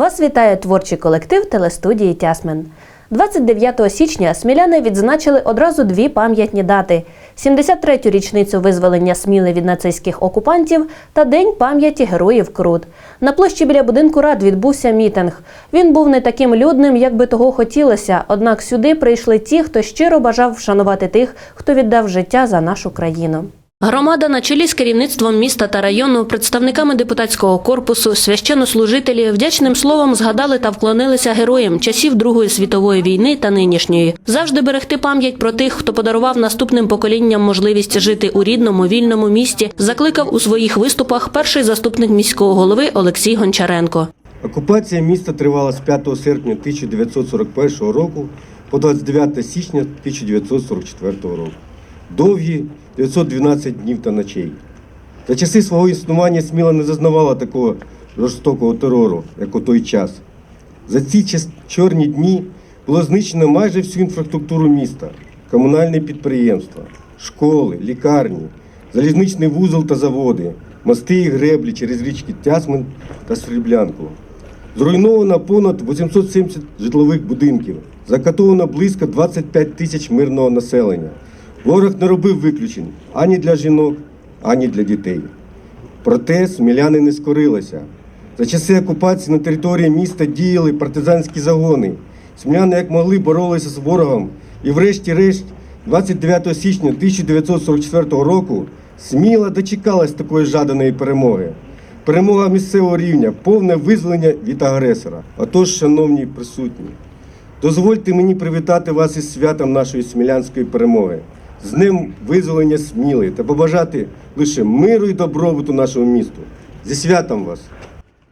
Вас вітає творчий колектив телестудії Тясмен. 29 січня сміляни відзначили одразу дві пам'ятні дати: 73-ю річницю визволення Сміли від нацистських окупантів та День пам'яті героїв Крут. На площі біля будинку рад відбувся мітинг. Він був не таким людним, як би того хотілося. Однак сюди прийшли ті, хто щиро бажав вшанувати тих, хто віддав життя за нашу країну. Громада на чолі з керівництвом міста та району, представниками депутатського корпусу, священнослужителі вдячним словом згадали та вклонилися героям часів Другої світової війни та нинішньої. Завжди берегти пам'ять про тих, хто подарував наступним поколінням можливість жити у рідному вільному місті, закликав у своїх виступах перший заступник міського голови Олексій Гончаренко. Окупація міста тривала з 5 серпня 1941 року по 29 січня 1944 року. Довгі 912 днів та ночей. За часи свого існування Сміла не зазнавала такого жорстокого терору, як у той час. За ці чорні дні було знищено майже всю інфраструктуру міста, комунальні підприємства, школи, лікарні, залізничний вузол та заводи, мости і греблі через річки Тясмин та Сріблянку. Зруйновано понад 870 житлових будинків, закатовано близько 25 тисяч мирного населення. Ворог не робив виключень ані для жінок, ані для дітей. Проте сміляни не скорилися. За часи окупації на території міста діяли партизанські загони. Сміляни як могли боролися з ворогом. І врешті-решт, 29 січня 1944 року Сміла дочекалась такої жаданої перемоги. Перемога місцевого рівня, повне визволення від агресора. Отож, шановні присутні, дозвольте мені привітати вас із святом нашої смілянської перемоги, з Днем визволення Сміли та побажати лише миру і добробуту нашому місту. Зі святом вас!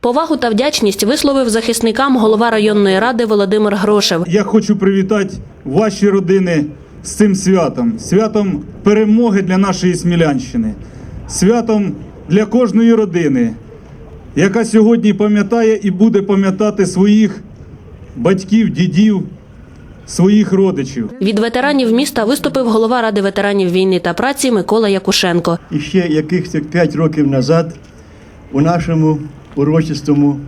Повагу та вдячність висловив захисникам голова районної ради Володимир Грошев. Я хочу привітати ваші родини з цим святом, святом перемоги для нашої Смілянщини, святом для кожної родини, яка сьогодні пам'ятає і буде пам'ятати своїх батьків, дідів, своїх родичів. Від ветеранів міста виступив голова ради ветеранів війни та праці Микола Якушенко. І ще якихось 5 років назад у нашому урочистому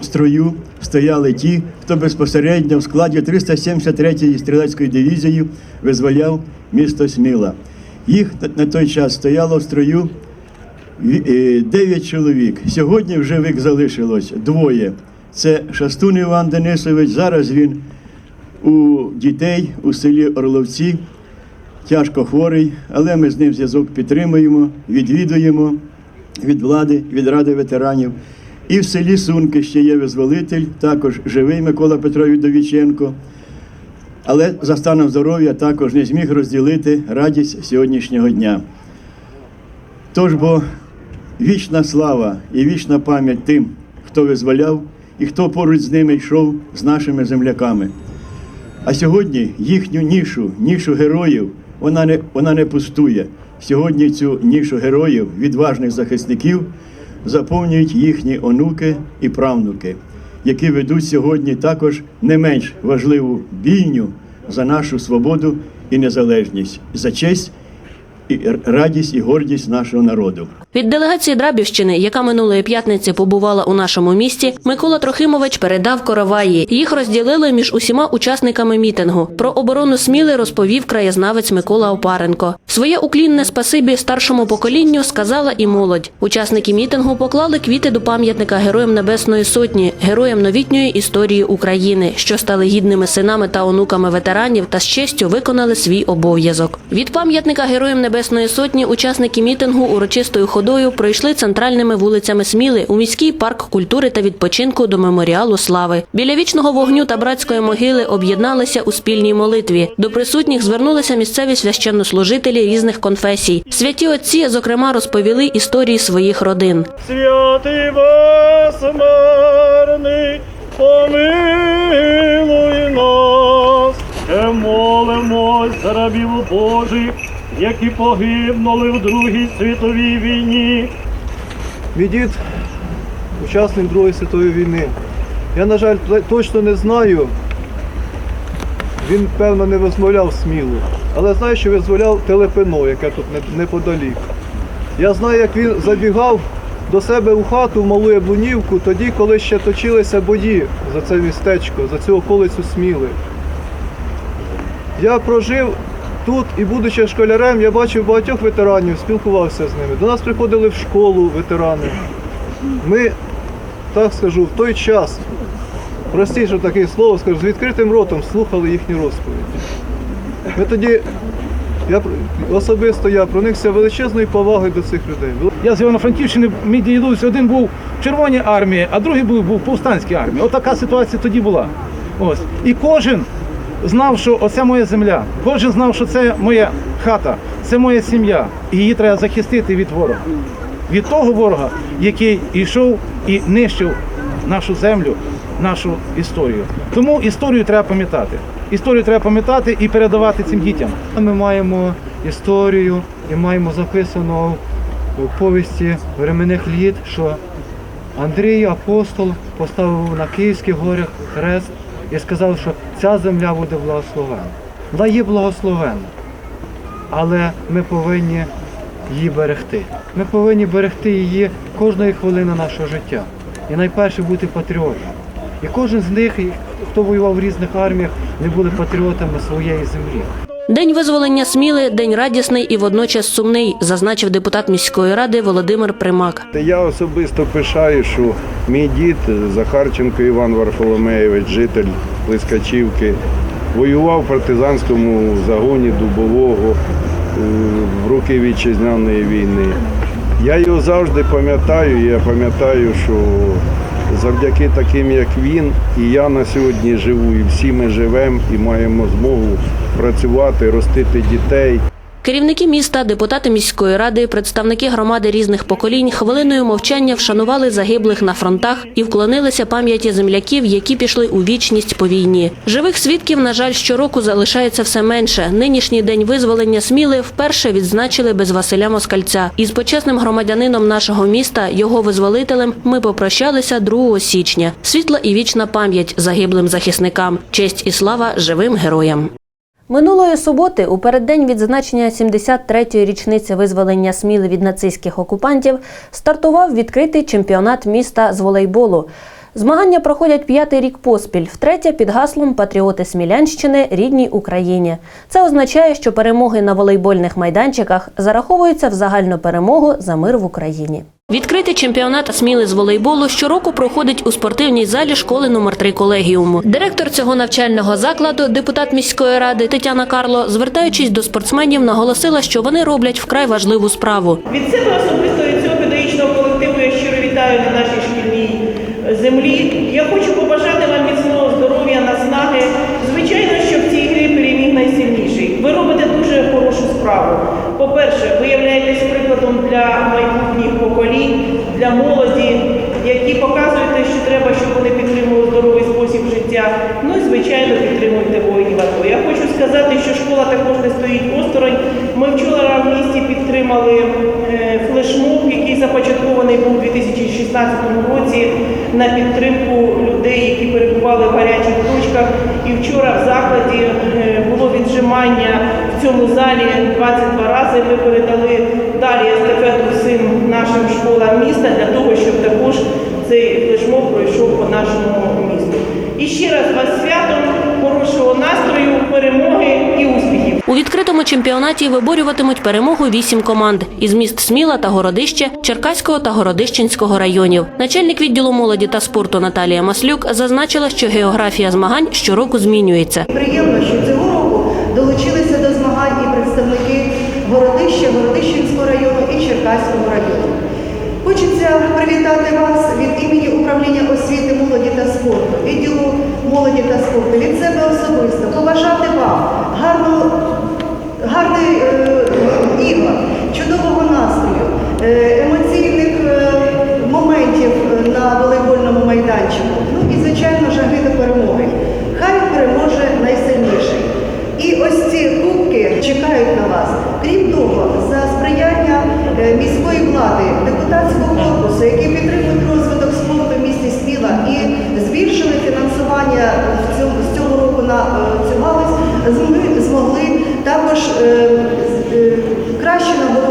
строю стояли ті, хто безпосередньо в складі 373-ї стрілецької дивізії визволяв місто Сміла. Їх на той час стояло в строю 9 чоловік. Сьогодні в живих залишилось двоє. Це Шастун Іван Денисович. Зараз він у дітей у селі Орловці тяжко хворий, але ми з ним зв'язок підтримуємо, відвідуємо від влади, від ради ветеранів. І в селі Сунки ще є визволитель, також живий Микола Петрович Довіченко. Але за станом здоров'я також не зміг розділити радість сьогоднішнього дня. Тож бо вічна слава і вічна пам'ять тим, хто визволяв і хто поруч з ними йшов з нашими земляками. А сьогодні їхню нішу, нішу героїв, вона не, вона не пустує. Сьогодні цю нішу героїв, відважних захисників, заповнюють їхні онуки і правнуки, які ведуть сьогодні також не менш важливу бійню за нашу свободу і незалежність, за честь радість і гордість нашого народу. Від делегації Драбівщини, яка минулої п'ятниці побувала у нашому місті, Микола Трохимович передав короваї. Їх розділили між усіма учасниками мітингу. Про оборону Сміли розповів краєзнавець Микола Опаренко. Своє уклінне спасибі старшому поколінню сказала і молодь. Учасники мітингу поклали квіти до пам'ятника Героям Небесної Сотні, героям новітньої історії України, що стали гідними синами та онуками ветеранів та з честю виконали свій обов'язок. Від пам'ятника Героям Небесної Сотні учасники мітингу урочистою ходою пройшли центральними вулицями Сміли у міський парк культури та відпочинку до меморіалу слави. Біля вічного вогню та братської могили об'єдналися у спільній молитві. До присутніх звернулися місцеві священнослужителі різних конфесій. Святі отці, зокрема, розповіли історії своїх родин. Святий безсмертний, помилуй нас, молимось за рабів Божих, які погибнули в Другій світовій війні. Мій дід учасник Другої світової війни. Я, на жаль, точно не знаю. Він, певно, не визволяв смілу. Але знаю, що визволяв телепино, яке тут неподалік. Я знаю, як він забігав до себе у хату в малу Яблунівку, тоді, коли ще точилися бої за це містечко, за цю околицю Сміли. Я прожив тут і, будучи школярем, я бачив багатьох ветеранів, спілкувався з ними. До нас приходили в школу ветерани. Ми, так скажу, в той час, простіше таке слово скажу, з відкритим ротом слухали їхні розповіді. Ми тоді, я особисто я проникся величезною повагою до цих людей. Я з Івано-Франківщини, мій дідусь, один був в Червоній армії, а другий був, в повстанській армії. От ситуація тоді була. Ось. І кожен знав, що оце моя земля. Кожен знав, що це моя хата, це моя сім'я. І її треба захистити від ворога. Від того ворога, який йшов і нищив нашу землю, нашу історію. Тому історію треба пам'ятати. Історію треба пам'ятати і передавати цим дітям. Ми маємо історію і маємо записано в повісті временних літ, що Андрій апостол поставив на Київських горях хрест і сказав, що ця земля буде благословена. Вона є благословена, але ми повинні її берегти. Ми повинні берегти її кожної хвилини нашого життя. І найперше бути патріотом. І кожен з них, хто воював в різних арміях, не були патріотами своєї землі. День визволення Сміли день радісний і водночас сумний, зазначив депутат міської ради Володимир Примак. Я особисто пишаю, що мій дід Захарченко Іван Варфоломеєвич, житель Лискачівки, воював в партизанському загоні Дубового е, в роки вітчизняної війни. Я його завжди пам'ятаю, я пам'ятаю, що завдяки таким, як він, і я на сьогодні живу, і всі ми живемо і маємо змогу працювати, ростити дітей. Керівники міста, депутати міської ради, представники громади різних поколінь хвилиною мовчання вшанували загиблих на фронтах і вклонилися пам'яті земляків, які пішли у вічність по війні. Живих свідків, на жаль, щороку залишається все менше. Нинішній день визволення Сміли вперше відзначили без Василя Москальця. Із почесним громадянином нашого міста, його визволителем, ми попрощалися 2 січня. Світла і вічна пам'ять загиблим захисникам. Честь і слава живим героям. Минулої суботи, у переддень відзначення 73-ї річниці визволення Сміли від нацистських окупантів, стартував відкритий чемпіонат міста з волейболу. Змагання проходять п'ятий рік поспіль, втретє під гаслом Патріоти Смілянщини рідній Україні. Це означає, що перемоги на волейбольних майданчиках зараховуються в загальну перемогу за мир в Україні. Відкритий чемпіонат Сміли з волейболу щороку проходить у спортивній залі школи номер 3 колегіуму. Директор цього навчального закладу, депутат міської ради Тетяна Карло, звертаючись до спортсменів, наголосила, що вони роблять вкрай важливу справу. Від себе особисто від цього педагогічного колективу я щиро вітаю на нашій землі. Я хочу побажати вам міцного здоров'я, наснаги. Звичайно, що в цій грі переміг найсильніший. Ви робите дуже хорошу справу. По-перше, ви являєтесь прикладом для майбутніх поколінь, для молоді, які показуєте, що треба, щоб вони підтримували здоровий спосіб. Ну і звичайно підтримуйте воїнів АТО. Я хочу сказати, що школа також не стоїть осторонь. Ми вчора в місті підтримали е, флешмоб, який започаткований був у 2016 році на підтримку людей, які перебували в гарячих точках. І вчора в закладі е, було віджимання в цьому залі 22 рази. Ми передали далі естафету всім нашим школам міста для того, щоб також цей флешмоб пройшов по нашому місту. І ще раз вас святом, хорошого настрою, перемоги і успіхів. У відкритому чемпіонаті виборюватимуть перемогу вісім команд із міст Сміла та Городище, Черкаського та Городищенського районів. Начальник відділу молоді та спорту Наталія Маслюк зазначила, що географія змагань щороку змінюється. Приємно, що цього року долучилися до змагань і представники Городища, Городищенського району і Черкаського району. Хочеться привітати вас від імені управління освіти, молоді та спорту, відділу молоді та спорту, від себе особисто, побажати вам гарного, гарної е, ігор, чудового настрою, е, емоційних е, моментів на волейбольному майданчику. Ну і, звичайно, жаги до перемоги.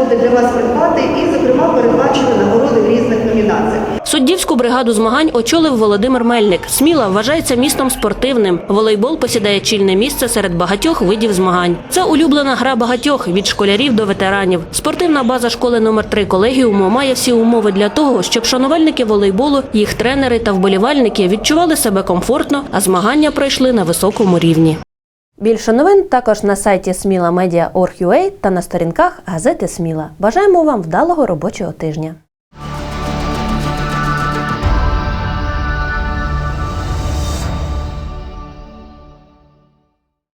Нагороди для вас придбати і, зокрема, передбачили нагороди в різних номінаціях. Суддівську бригаду змагань очолив Володимир Мельник. Сміла вважається містом спортивним. Волейбол посідає чільне місце серед багатьох видів змагань. Це улюблена гра багатьох від школярів до ветеранів. Спортивна база школи номер 3 колегіуму має всі умови для того, щоб шанувальники волейболу, їх тренери та вболівальники відчували себе комфортно, а змагання пройшли на високому рівні. Більше новин також на сайті Сміла Медіа та на сторінках газети Сміла. Бажаємо вам вдалого робочого тижня.